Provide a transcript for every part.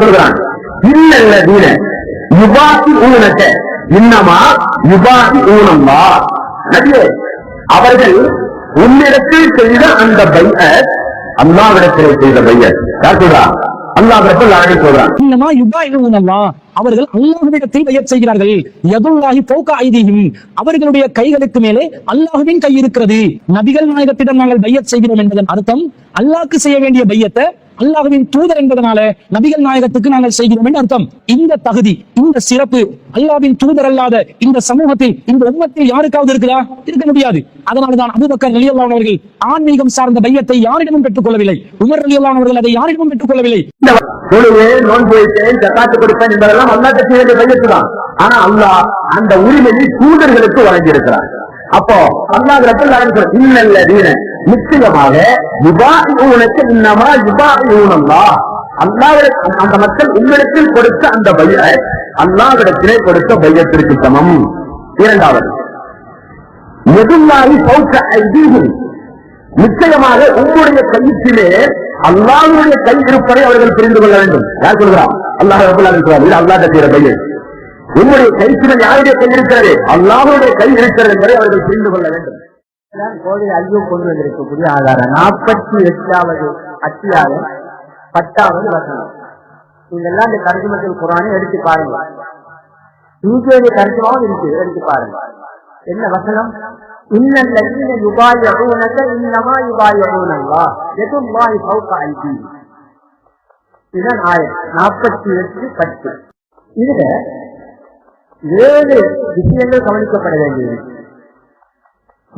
சொல்கிறான் இல்லல்ல தீன. யுபாசி ஊனக்க இன்னமா யுபாசி ஊனம்மா அவர்கள் உன்னிடத்தில் செய்த அந்த பையத் அல்லாவிடத்தில் செய்த பையத். யார் சொல்றா? அல்லாஹ் சொல்றான் இன்னமா யுபாயினூனல்லா அவர்கள் அல்லாஹ்விடத்தில் பையத் செய்கிறார்கள். அவர்களுடைய கைகளுக்கு மேலே அல்லாஹுவின் கை இருக்கிறது. நபிகள் நாயகத்திடம் நாங்கள் பையத் செய்கிறோம் என்பதன் அர்த்தம் அல்லாஹ்க்கு செய்ய வேண்டிய பையத்தை அல்லாஹுவின் தூதர் என்பதனால நபிகள் நாயகத்துக்கு நாங்கள் செய்கிறோம் என்று அர்த்தம். இந்த தகுதி இந்த சிறப்பு அல்லாவின் தூதர் அல்லாத இந்த சமூகத்தில் இந்த உண்மத்தில் யாருக்காவது இருக்குதா? இருக்க முடியாது. அதனால தான் ரலியல்லாஹு அவர்கள் ஆன்மீகம் சார்ந்த பையத்தை யாரிடமும் பெற்றுக் கொள்ளவில்லை உமர் ரலியல்லாஹு அவர்கள் அதை யாரிடமும் பெற்றுக் கொள்ளவில்லை நோன்பு வைத்தேன் ஜக்காத்து என்பதெல்லாம் பையத்து தான் ஆனா அல்லாஹ் அந்த உரிமையை தூதர்களுக்கு வழங்கி இருக்கிறார் அப்போ அல்லாஹ் ரப்பல் இன்னல்ல தீன நிச்சயமாக யுபாயிஊனக்கு இன்னமா யுபாயிஊனல்லா அல்லாவிட அந்த மக்கள் உங்களிடத்தில் கொடுத்த அந்த பைய அல்லாவிடத்திலே கொடுத்த பையத்திற்கு சமம். இரண்டாவது எதுல்லாஹி பௌத்த ஐதீகம் நிச்சயமாக உங்களுடைய கையிலே அல்லாவுடைய கை இருப்பதை அவர்கள் புரிந்து கொள்ள வேண்டும். யார் சொல்கிறார் அல்லாஹ் ரப்பல் இது அல்லாஹ் செய்கிற பையன். உங்களுடைய கைத்திலே யாருடைய கை இருக்கிறது? அல்லாவுடைய கை இருக்கிறது என்பதை அவர்கள் புரிந்து கொள்ள வேண்டும். கோழி ஐயம் கொண்டு வந்திருக்கக்கூடிய ஆதாரம். நாற்பத்தி எட்டாவது அத்தியாயம் பத்தாவது வசனம். இதெல்லாம் இந்த கருத்துமத்தில் குரானை எடுத்து பாருங்க. இங்கேயுடைய கருத்துமாவும் இருக்கு எடுத்து பாருங்க. என்ன வசனம்? இன்னல்லதீன யுபாயிஊனக இன்னமா யுபாயிஊனல்லா யதுல்லாஹி ஃபௌக ஐதி இதுதான் ஆயம். நாற்பத்தி எட்டு பத்து. இதுல ஏழு விஷயங்கள் கவனிக்கப்பட வேண்டியது.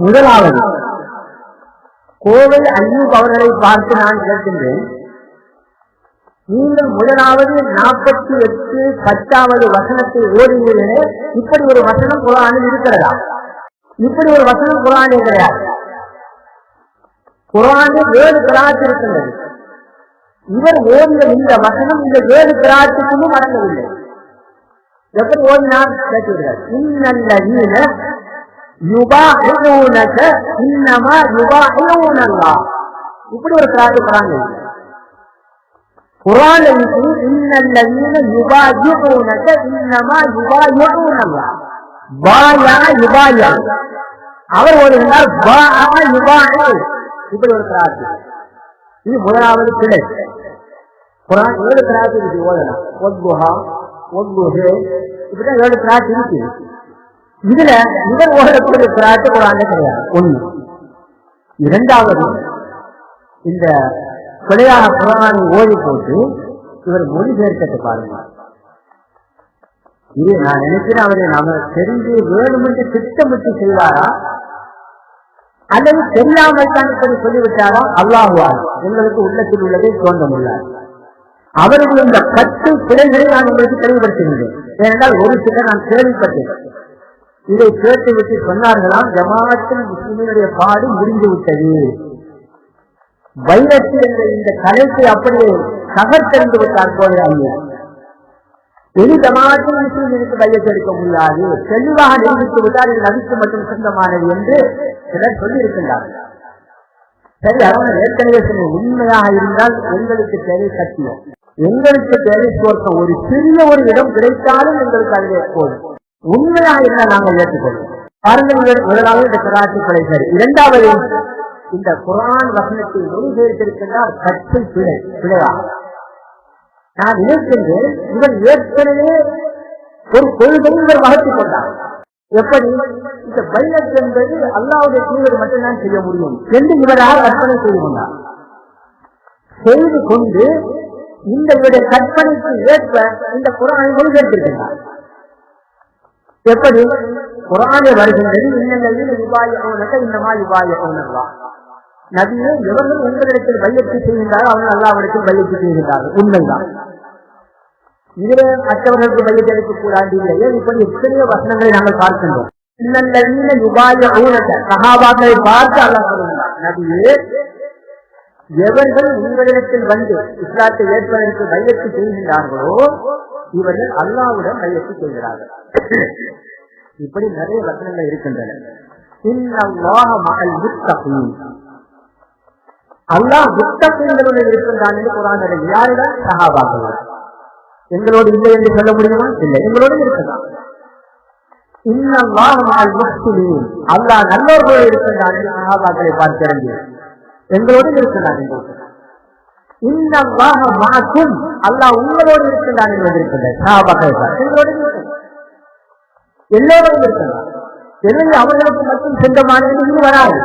முதலாவது கோவை ஐயூப் அவர்களை பார்த்து நான் கேட்கின்றேன். நீங்கள் முதலாவது நாற்பத்தி எட்டு பத்தாவது வசனத்தை ஓடுகிறீர்களே இப்படி ஒரு வசனம் குரானில் இருக்கிறதா? இப்படி ஒரு வசனம் குரானில் கிடையாது குரானில் ஏழு கிராத்து இருக்கின்றது இவர் ஓடிய இந்த வசனம் இந்த ஏழு கிராத்துக்கும் வரவில்லை எப்படி ஓடினார் கேட்கிறீர்கள். இன்னல்லதீன யுபாஹிஊனக இன்னமா யுபாஹிஊனல்லாஹ் இப்படி ஒரு கிராத்து குரான் குரான் இன்னல்லதீன யுபாஹிஊனக இன்னமா யுபாஹிஊனல்லாஹ் பாயா யுபாயா. அவர் ஓடுகிறார் பாயா யுபாஹி இப்படி ஒரு கிராத்து இது முதலாவது பிழை. குரான் ஏழு கிராத்து இருக்கு ஓடலாம் ஒத்குஹா ஒத்குஹே இப்படிதான் ஏழு கிராத்து இருக்கு. இதுல இவர் ஓடக்கூடிய பிராட்டு குரான் கிடையாது ஒண்ணு இரண்டாவது இந்த பிழையான குரானை ஓடி போட்டு இவர் மொழி மொழிபெயர்க்கத்தை பாருங்க. இது நான் நினைக்கிறேன் அவரை நாம தெரிஞ்சு வேணுமென்று திட்டமிட்டு செய்வாரா? அல்லது தெரியாமல் தான் இப்படி சொல்லிவிட்டாரா? அல்லாஹுவார் எங்களுக்கு உள்ளத்தில் உள்ளதை தோன்ற முடியாது அவருடைய இந்த பத்து பிழைகளை நான் உங்களுக்கு தெளிவுபடுத்துகிறேன். ஏனென்றால் ஒரு சிலர் நான் கேள்விப்பட்டேன் இதை கேட்டுவிட்டு சொன்னார்களாம் ஜமாத்தில் முஸ்லிமினுடைய பாடு முடிந்து விட்டது வைரத்து என்ற இந்த கலைக்கு அப்படியே தகர்த்தெறிந்து விட்டார் கோவில் எது இனி ஜமாத்தில் வைரத்து வையத்தெடுக்க முடியாது. தெளிவாக நிரூபித்து விட்டால் இது நபிக்கு மட்டும் சொந்தமானது என்று சிலர் சொல்லியிருக்கின்றார்கள் சரி அவன் ஏற்கனவே சொன்ன உண்மையாக இருந்தால் எங்களுக்கு தேவை சத்தியம். எங்களுக்கு தேவை சோர்க்க ஒரு சிறிய ஒரு இடம் கிடைத்தாலும் எங்களுக்கு அதிலே போதும். உண்மையாக இருந்தால் நாங்கள் ஏற்றுக்கொள்வோம். பாருங்கள் முதலாவது இந்த கராட்சிகளை சரி இரண்டாவது இந்த குரான் வசனத்தை மொழிபெயர்த்திருக்கின்றால் கற்றை பிழை பிழையா? நான் நினைக்கின்றேன் இவர் ஏற்கனவே ஒரு கொள்கை இவர் வகுத்துக் கொண்டார். எப்படி? இந்த பைலட் என்பது அல்லாவுடைய தீவிரம் மட்டும்தான் செய்ய முடியும். என்று இவரால் கற்பனை செய்து கொண்டார். செய்து கொண்டு இந்த இவருடைய கற்பனைக்கு ஏற்ப இந்த குரானை மொழிபெயர்த்திருக்கின்றார். எப்படி? குரானை வருகின்றது இன்னல்லையில் விவாயனக இன்னமா விவாயனல்லா நபியே எவர்கள் உங்களிடத்தில் பையத்து செய்கின்றாரோ அவர்கள் அல்லாவிடத்தில் பையத்து செய்கின்றார்கள். உண்மைதான். இதிலே மற்றவர்களுக்கு பையத்து எடுக்க கூடாது இல்லையே இப்படி எத்தனையோ வசனங்களை நாங்கள் பார்க்கின்றோம். இன்னல்லவீன யுபாய ஊனக சகாபாக்களை பார்த்து அல்லாஹ் சொல்லுகிறார் நபியே எவர்கள் உங்களிடத்தில் வந்து இஸ்லாத்தை ஏற்பதற்கு பையத்து செய்கின்றார்களோ இவர்கள் அல்லாவுடன் பையத்து செய்கிறார்கள். இப்படி நிறைய வசனங்கள் இருக்கின்றன. இன்னல்லாஹ மகள் அல்லாஹ் முத்தகீன்களுடன் இருக்கின்றான் என்று குரான் யாரிடம்? சகாபாக்கள் எங்களோடு இல்லை என்று சொல்ல முடியுமா? இல்லை. எங்களோடு இருக்கலாம் இன்னல்லாஹ் மஅல் அல்லாஹ் நல்லவர்களோடு இருக்கின்றான் என்று சகாபாக்களை பார்த்து இறங்கி எங்களோடு இருக்கின்றான் என்று. இன்னல்லாஹ மஅக்கும் அல்லாஹ் உங்களோடு இருக்கின்றான் என்பது இருக்கின்றது எல்லோரும் இருக்கின்றான் எனவே அவர்களுக்கு மட்டும் சொந்தமானது இது வராது.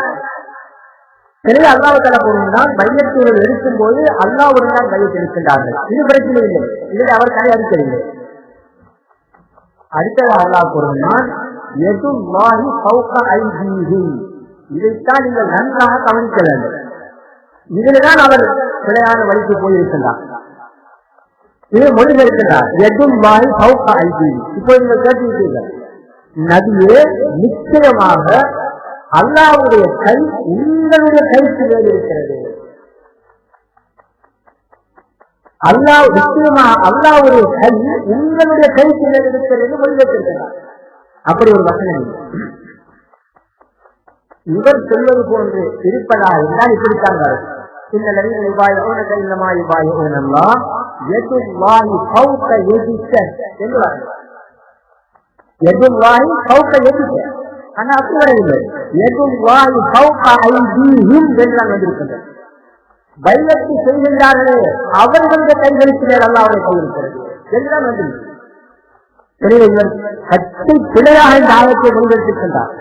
எனவே அல்லாஹ் தலா கூறுகிறான் மையத்தூர்கள் எடுக்கும் போது அல்லாவுடன் தான் மையத்தில் இருக்கின்றார்கள். இது பிரச்சனை இல்லை. இதில் அவர் கரை அடிக்கவில்லை அடுத்தது அல்லாஹ் கூறுகிறான் எது மாஹி சௌக ஐதீஹி இதைத்தான் நீங்கள் நன்றாக கவனிக்க வேண்டும். இதில்தான் அவர் பிழையான வழிக்கு போயிருக்கின்றார் இது மொழிபெயர்க்கின்றார் எதும் மாஹி சௌக ஐதீஹி இப்போ நீங்கள் கேட்டுவிட்டீர்கள் நதியே நிச்சயமாக அல்லாவுடைய கை உங்களுடைய கைக்கு மேல் இருக்கிறது. அல்லாஹ் நிச்சயமா அல்லாவுடைய கை உங்களுடைய கைக்கு மேல் இருக்கிறது என்று மொழிபெயர்த்திருக்கிறார் அப்படி ஒரு வசனம் இவர் சொல்வது போன்று இருப்பதாக இருந்தால் இப்படித்தான் வரும் இந்த நவீன உபாயோன கைந்தமா உபாயோனெல்லாம் الله வாங்கி பௌக்க எதிர்க்க என்று வரும் எதுவாய் சௌக்க எதிர்க்க ஆனா அப்படி வரவில்லை எதுவாய் சௌக்க ஐதீஹிம் என்று நான் வந்திருக்கின்றேன் செய்கின்றார்களே அவர்களுடைய கைகளுக்கு மேல் அல்லாவுடைய அவரை இருக்கிறது என்றுதான் வந்திருக்கிறது எனவே பிழையாக இந்த ஆயத்தை முன்வைத்திருக்கின்றார்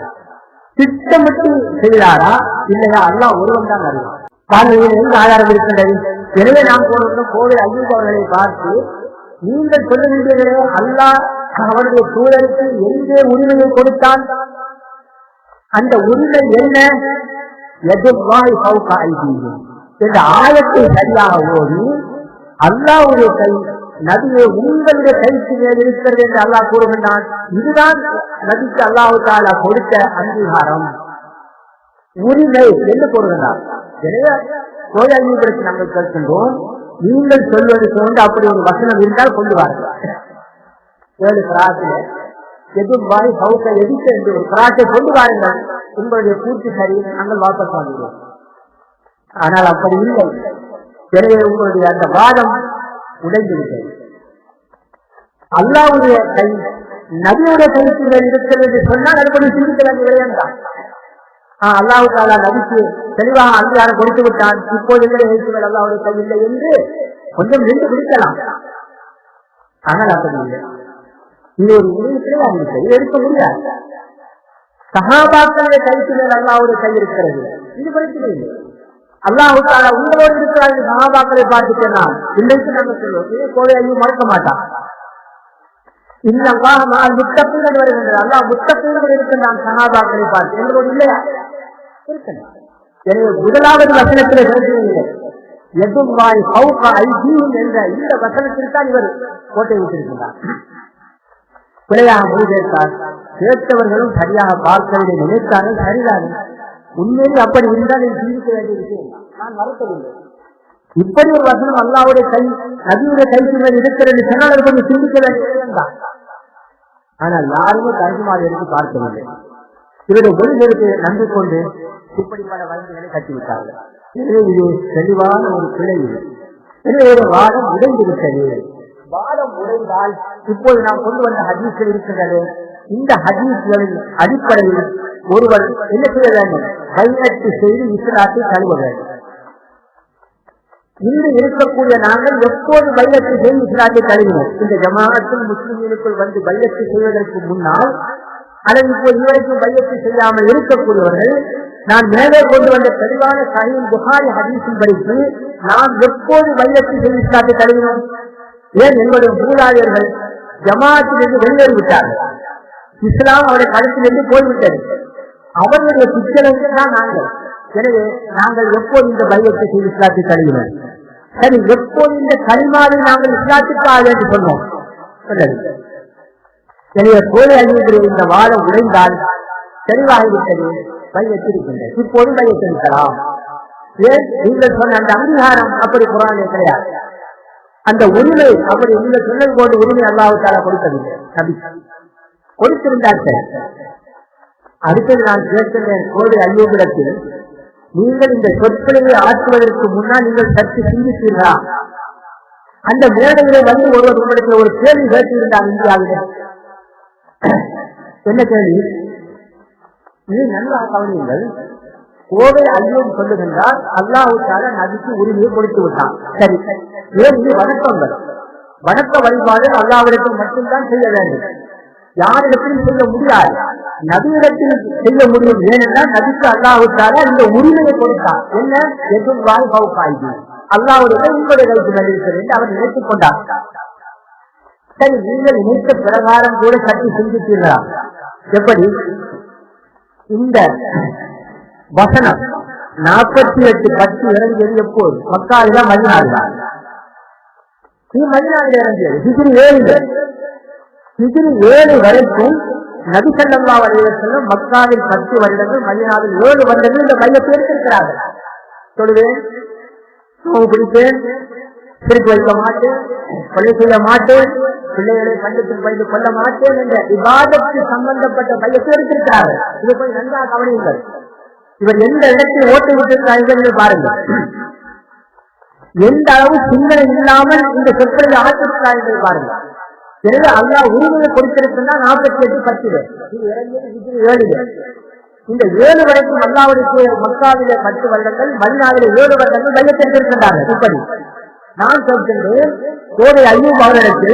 திட்டமிட்டு செய்கிறாரா? இல்லையா? அல்லா ஒருவன் தான் அறிவார் பார்வையில் எங்க ஆதாரம் இருக்கின்றது? எனவே நாம் போனோம் கோவில் ஐயூப் அவர்களை பார்த்து நீங்கள் சொல்லுகின்றீர்களே அல்லாஹ் அவருடைய சூழலுக்கு எங்கே உரிமையை கொடுத்தான்? அந்த உரிமை என்ன? எதுவாய் சௌக ஐதீகம் என்ற ஆயத்தை சரியாக ஓடி அல்லாவுடைய கை நதியை உங்களுடைய கைக்கு மேல் இருக்கிறது என்று அல்லாஹ் கூறுகின்றான். இதுதான் நதிக்கு அல்லாஹு தாலா கொடுத்த அங்கீகாரம். உரிமை என்று கூறுகின்றான் எனவே கோயிலுக்கு நாங்கள் கேட்கின்றோம். நீங்கள் சொல்வது போன்று அப்படி ஒரு வசனம் இருந்தால் கொண்டு வாருங்கள். ஏழு பிராட்டில எதிர்வாய் சவுக்க எதிர்க்க என்று ஒரு பிராட்டை கொண்டு வாருங்கள். உங்களுடைய பூர்த்தி சரி நாங்கள் வாபஸ் வாங்குவோம் ஆனால் அப்படி இல்லை. எனவே உங்களுடைய அந்த வாதம் உடைந்துவிட்டது. அல்லாவுடைய கை நதியுடைய கைக்கு இருக்கிறது என்று சொன்னால் அதுபடி சிந்திக்கிறாங்க வேண்டிய தான் அல்லாஹு தாலா நடித்து தெளிவாக அங்கீகாரம் கொடுத்து விட்டான். இப்போது எங்களை எழுத்துகள் அல்லாவுடைய கையில்லை என்று கொஞ்சம் நின்று பிடிக்கலாம் ஆனால் அப்படி இல்லை. இது ஒரு உண்மையிலே அவங்க கையில் எடுக்க முடியாது. சகாபாக்களுடைய கைக்கு மேல் அல்லாவுடைய கை இருக்கிறது. இது பிரச்சனை இல்லை. அல்லாஹு தாலா உங்களோடு இருக்கிறார் சகாபாக்களை பார்த்து இன்றைக்கு நம்ம சொல்லுவோம். இதே கோவை ஐயும் மறக்க மாட்டான். இந்த அல்லாஹ் முத்தப்பீர்கள் அல்லா அல்லாஹ் முத்தப்பீர்கள் இருக்கின்றான் சகாபாக்களை பார்த்து. எங்களோடு இல்லையா? எனவே முதலாவது வசனத்திலே பேசுவதில்லை எதுவாய் சௌகா ஐதீம் என்ற இந்த வசனத்திற்கான் இவர் கோட்டை விட்டிருக்கிறார் பிழையாக மொழிபெயர்த்தார் கேட்டவர்களும் சரியாக பார்க்கவில்லை நினைத்தார்கள் சரிதான். உண்மையில் அப்படி இருந்தால் நீ சிந்திக்க வேண்டிய விஷயம். நான் மறக்கவில்லை. இப்படி ஒரு வசனம் அல்லாவுடைய கை நதியுடைய கைக்கு மேல் இருக்கிறது சொன்னால் கொஞ்சம் சிந்திக்க வேண்டிய தான். ஆனால் யாருமே தர்ஜுமாவை எடுத்து பார்க்கவில்லை. இவருடைய மொழிகளுக்கு நன்றி கொண்டு பல வழங்குகளை கட்டிவிட்டார்கள். எனவே இது தெளிவான ஒரு பிழை இது. எனவே ஒரு வாதம் உடைந்து விட்டது வாதம் உடைந்தால் இப்போது நாம் கொண்டு வந்த ஹதீஸ்கள் இருக்கின்றது இந்த ஹதீஸ்களின் அடிப்படையில் ஒருவர் என்ன செய்ய வேண்டும்? கையெழுத்து செய்து இஸ்லாத்தை கழுவ வேண்டும். இன்று இருக்கக்கூடிய நாங்கள் எப்போது பைலத்து செய்து இஸ்லாத்தை தழுவினோம்? இந்த ஜமாஅத்தில் முஸ்லிம்களுக்குள் வந்து பைலத்து செய்வதற்கு முன்னால் அல்லது இப்போது இதுவரைக்கும் பையத்து செய்யாமல் இருக்கக்கூடியவர்கள் நான் மேலே கொண்டு வந்த தெளிவான சஹீல் புகாரி ஹதீஸின் படித்து நாம் எப்போது பையத்து செய்து காட்டி தழுவினோம்? ஏன் எங்களுடைய மூலாளர்கள் ஜமாத்திலிருந்து வெளியேறிவிட்டார்கள்? இஸ்லாம் அவருடைய கழுத்திலிருந்து போய்விட்டது. அவர்களுடைய சிக்கலுக்கு தான் நாங்கள். எனவே நாங்கள் எப்போது இந்த பையத்தை செய்து காட்டி தழுவினோம்? சரி எப்போது இந்த களிமாவில் நாங்கள் இஸ்லாத்துக்கு ஆக சொன்னோம்? எனவே கோழி அழிவுகிற இந்த வாதம் உடைந்தால் தெளிவாகிவிட்டது மையத்திருக்கின்றது இப்போது மையத்திருக்கலாம் ஏன்? நீங்கள் சொன்ன அந்த அங்கீகாரம் அப்படி குரானே கிடையாது அந்த உரிமை அப்படி நீங்கள் சொன்னது போன்ற உரிமை அல்லாவுக்காக கொடுக்கவில்லை நபி. கொடுத்திருந்தார் அடுத்தது நான் கேட்கின்றேன் கோழை அழிவுகிடத்தில் நீங்கள் இந்த சொற்களை ஆற்றுவதற்கு முன்னால் நீங்கள் சற்று சிந்தித்தீர்களா? அந்த மேடையிலே வந்து ஒருவர் உங்களுக்கு ஒரு கேள்வி கேட்டிருந்தார் இந்தியாவிலே. என்ன கேள்வி? இது நல்லா கவனியுங்கள் கோவை ஐயோம் சொல்லுகின்றால் அல்லாஹுக்காக நதிக்கு உரிமையை கொடுத்து விட்டான். சரி. ஏன் இது வணக்கங்கள்? வணக்க வழிபாடு அல்லாவிடத்தில் மட்டும்தான் செய்ய வேண்டும். யாரிடத்திலும் செய்ய முடியாது. நதியிடத்தில் செய்ய முடியும். ஏனென்றால் நதிக்கு அல்லாஹுக்காக இந்த உரிமையை கொடுத்தான். என்ன? எதிர்வாய் பவுக்காய்வு அல்லாவுடைய உங்களுடைய கைக்கு இருக்கிறது அவர் நினைத்துக் கொண்டார் சரி நீங்கள் நினைத்த பிரகாரம் கூட சற்று சிந்தித்தீர்களா? எப்படி? இந்த வசனம் நாற்பத்தி எட்டு பத்து இறங்கியது எப்போது? மக்காவில மதினாடுதான் இது மதினாவில் இறங்கியது. ஹிஜ்ரி ஏழு ஹிஜ்ரி ஏழு வரைக்கும் நபிசல்லா ஸல்லல்லாஹு மக்காவில் பத்து வருடங்கள் மதினாவில் ஏழு வருடங்கள் இந்த மையத்தை எடுத்திருக்கிறார்கள். சொல்லுவேன் பிடிப்பேன் திருப்பி வைக்க மாட்டேன் கொலை செய்ய மாட்டேன் பிள்ளைகளை பள்ளத்தில் பயந்து கொள்ள மாட்டேன் என்ற விவாதத்துக்கு சம்பந்தப்பட்ட மையத்தை எடுத்திருக்கிறார் இதை போய் நன்றாக கவனியுங்கள். இவர் எந்த இடத்தில் ஓட்டு விட்டிருக்கிறார்கள் என்று பாருங்கள். எந்த அளவு சிந்தனை இல்லாமல் இந்த சொற்களை அமைத்திருக்கிறார் என்று பாருங்கள். எனவே அல்லா உரிமையை கொடுத்திருக்கின்றா நாற்பத்தி எட்டு பத்து இது இறங்கியது இந்த ஏழு வரைக்கும் அல்லாவுடைய மக்காவில பத்து வருடங்கள் மதினாவில ஏழு வருடங்கள் மையத்திருக்கின்றார்கள் இப்படி நான் சொல்கின்றேன் கோவை ஐயூப் அவர்களுக்கு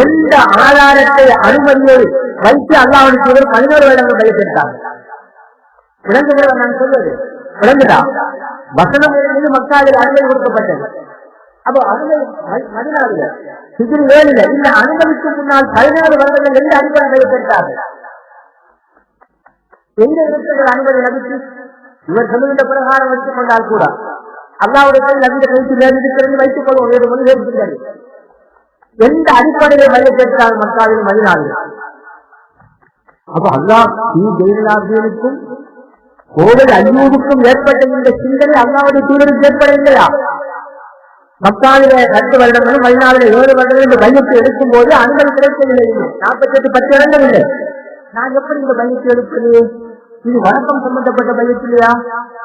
எந்த ஆதாரத்தை அனுமதியை வைத்து அல்லாவுடைய இவர் பதினோரு வருடங்கள் மையத்திருக்காங்க விளங்குகிறத நான் சொல்வது விளங்குதா? வசனம் இருந்தது மக்காவில் அனுமதி கொடுக்கப்பட்டது. அப்போ அனுமதி ம- மதினாவில சிகிரி இந்த அனுமதிக்கு முன்னால் பதினேழு வருடங்கள் எந்த அடிப்படை மையத்திருக்கார்கள் எந்த இடத்துல அனுமதி லபித்து? இவர் சொல்லுகின்ற பிரகாரம் வைத்துக் கொண்டால் கூட அல்லாவுடைய நவீன நபித வேறு இருக்கிறது வைத்துக் கொள்வோம் வேறு மொழி வேறு எந்த அடிப்படையை மையத்திருக்கிறார் மக்காவில் மதினாவில் அப்ப அல்லா ஸ்ரீ ஜெயலலாபியனுக்கும் கோவில் ஐயூருக்கும் ஏற்பட்ட இந்த சிந்தனை அல்லாவுடைய தூதருக்கு ஏற்படவில்லையா? மக்காவில பத்து வருடங்களும் மதினாவில ஏழு வருடங்களும் இந்த மையத்தை எடுக்கும் போது அனுமதி கிடைக்கவில்லை. நாற்பத்தி எட்டு பத்து இடங்கள் இல்லை நான் எப்படி இந்த மையத்தை எடுப்பது? இது வணக்கம் சம்பந்தப்பட்ட பையத்திலையா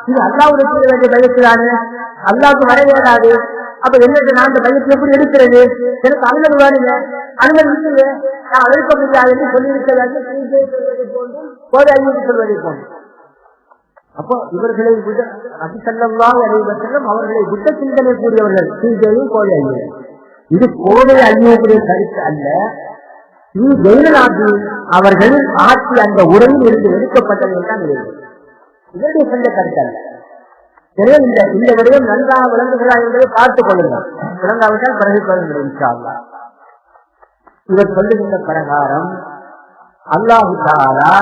இது அல்லாவுடைய செய்ய வேண்டிய அல்லாவுக்கு வர இயலாது அப்ப என்ன நான் இந்த மையத்தை எப்படி எடுக்கிறது எனக்கு அனுமதி வாருங்க. அனுமதி இல்லையே நான் எடுக்க முடியாது என்று சொல்லியிருக்க வேண்டும் சொல்வதை போன்று. கோதை அப்போ இவர்களை விட அபிசல்லாம் அனைவரும் அவர்களை விட்ட சிந்தனை கூடியவர்கள் ஸ்ரீஜையும் கோதை ஐயர் இது கோதை ஐயருடைய கருத்து அல்ல. ஸ்ரீ ஜெயலலாபி அவர்கள் ஆட்சி அந்த உரையில் இருந்து எடுக்கப்பட்டது தான் இவருடைய சொந்த கருத்து அல்ல. எனவே இந்த இந்த விடயம் நன்றாக விளங்குகிறா என்பதை பார்த்துக் கொள்ளுங்கள். விளங்காவிட்டால் பிறகு கொள்ளுங்கள் இன்ஷா இவர் சொல்லுகின்ற பிரகாரம் அல்லாஹு தாலா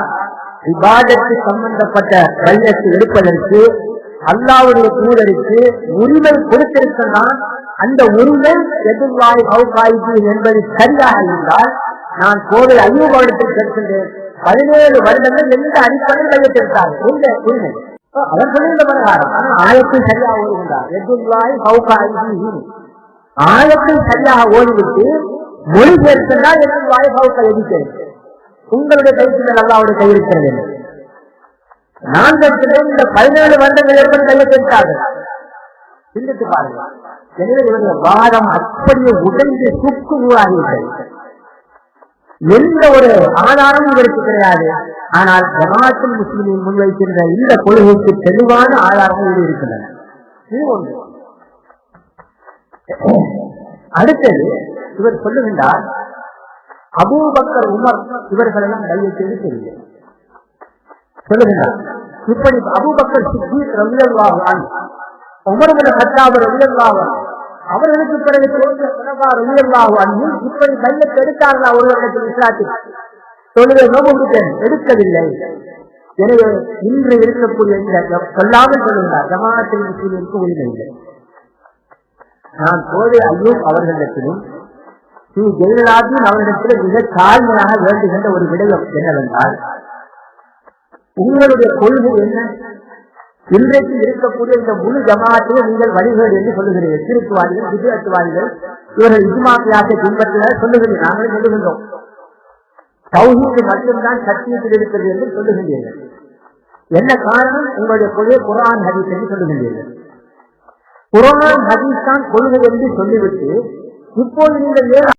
விவாதத்து சம்பந்தப்பட்ட கையத்தை எடுப்பதற்கு அல்லாவுடைய தூதருக்கு உரிமை கொடுத்திருக்கிறான். அந்த உரிமை எதிர்வாய் அவுகாய்வு என்பது சரியாக இருந்தால் நான் கோவில் ஐயோகத்தில் கேட்கின்றேன் பதினேழு வருடங்கள் எந்த அடிப்படையில் கையெழுத்திருந்தார் உரிமை அவர் சொல்லுகின்ற பிரகாரம் ஆயத்தை சரியாக ஓடுகின்றார் எதிர்வாய் அவுகாய்வு ஆயத்தை சரியாக ஓடிவிட்டு மொழி சேர்த்தால் என் வாய் பௌக்க எதிர்க்கிறது உங்களுடைய கைக்கு அல்லாவுடைய கை இருக்கிறது என்று. நான் கேட்கிறேன் இந்த பதினேழு வருடங்கள் எப்படி கையை கேட்டார்கள் சிந்தித்து பாருங்க எனவே இவருடைய வாதம் அப்படியே உடைந்து சுக்கு ஊராகி நூறாகிவிட்டது எந்த ஒரு ஆதாரமும் இவருக்கு கிடையாது. ஆனால் ஜமாத்தில் முஸ்லிமின் முன்வைக்கின்ற இந்த கொள்கைக்கு தெளிவான ஆதாரங்கள் இது இருக்கின்றன. இது ஒன்று. அடுத்தது இவர் சொல்லுகின்றார் அபூபக்கர் உமர் இவர்களெல்லாம் கையெழுத்து தெரியும் சொல்லுகின்றார் இப்படி அபூபக்கர் சித்தி ரவியல்லாவான் உமர்மன கட்டாப ரவியல்லாவான் அவர்களுக்கு பிறகு தோன்ற சனபா ரவியல்லாவான் இப்படி கையெழுத்து எடுத்தார்களா ஒருவர்களுக்கு விசாரித்து தொழுகை நோக்கிட்டேன் எடுக்கவில்லை. எனவே இன்று இருக்கக்கூடிய இந்த சொல்லாமல் சொல்லுகிறார் ஜமானத்தில் முஸ்லீமுக்கு உரிமை இல்லை நான் தோழி ஐயூப் அவர்களிடத்திலும் ஸ்ரீ ஜெயலலாபின் அவரிடத்தில் மிக தாழ்மையாக வேண்டுகின்ற ஒரு விடயம் என்னவென்றால் உங்களுடைய கொள்கை என்ன? இன்றைக்கு இருக்கக்கூடிய இந்த முழு ஜமாத்தையும் நீங்கள் வழிகள் என்று சொல்லுகிறீர்கள். திருக்குவாதிகள் விஜயத்துவாதிகள் இவர்கள் இஜ்மாக்கியாசை பின்பற்றுகிறார் சொல்லுகிறீர்கள். நாங்கள் சொல்லுகின்றோம். தௌஹீது மட்டும்தான் சத்தியத்தில் இருக்கிறது என்று சொல்லுகின்றீர்கள். என்ன காரணம்? உங்களுடைய கொள்கை குரான் ஹதீஸ் என்று சொல்லுகின்றீர்கள். குரான் ஹதீஸ் தான் கொள்கை என்று சொல்லிவிட்டு இப்போது நீங்கள் ஏன்